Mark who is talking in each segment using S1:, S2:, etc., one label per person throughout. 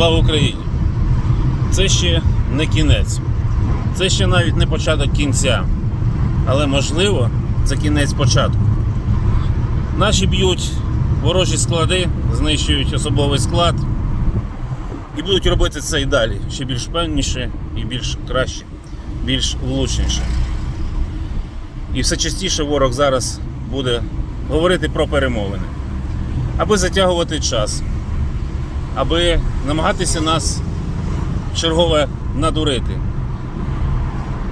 S1: Слава Україні! Це ще не кінець. Це ще навіть не початок кінця. Але можливо, це кінець початку. Наші б'ють ворожі склади, знищують особовий склад і будуть робити це і далі. Ще більш певніше і більш краще, більш влучніше. І все частіше ворог зараз буде говорити про перемовини, аби затягувати час, аби намагатися нас чергове надурити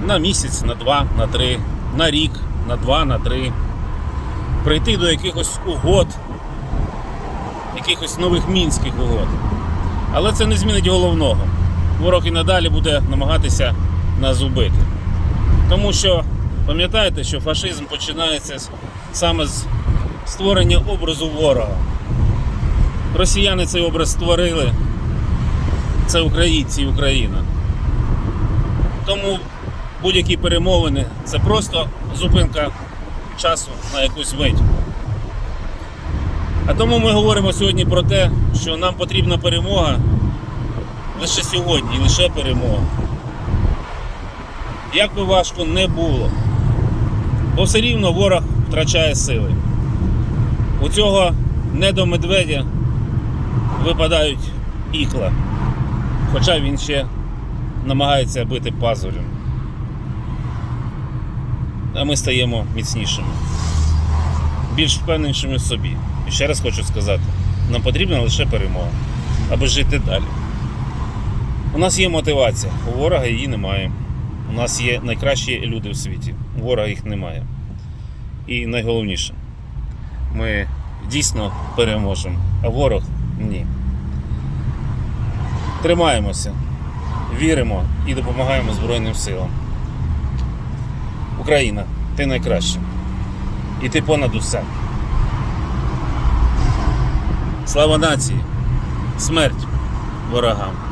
S1: на місяць, на два, на три, на рік, на два, на три. Прийти до якихось угод, якихось нових мінських угод. Але це не змінить головного. Ворог і надалі буде намагатися нас убити. Тому що пам'ятаєте, що фашизм починається саме з створення образу ворога. Росіяни цей образ створили. Це українці і Україна. Тому будь-які перемовини це просто зупинка часу на якусь мить. А тому ми говоримо сьогодні про те, що нам потрібна перемога лише сьогодні, і лише перемога. Як би важко не було, бо все рівно ворог втрачає сили. У цього недомедведя випадають ікла, хоча він ще намагається бити пазурем. А ми стаємо міцнішими, більш впевненішими в собі. І ще раз хочу сказати, нам потрібна лише перемога, аби жити далі. У нас є мотивація, у ворога її немає. У нас є найкращі люди в світі, у ворога їх немає. І найголовніше, ми дійсно переможемо, а ворог ні. Тримаємося, віримо і допомагаємо Збройним силам. Україна, ти найкраща. І ти понад усе. Слава нації! Смерть ворогам!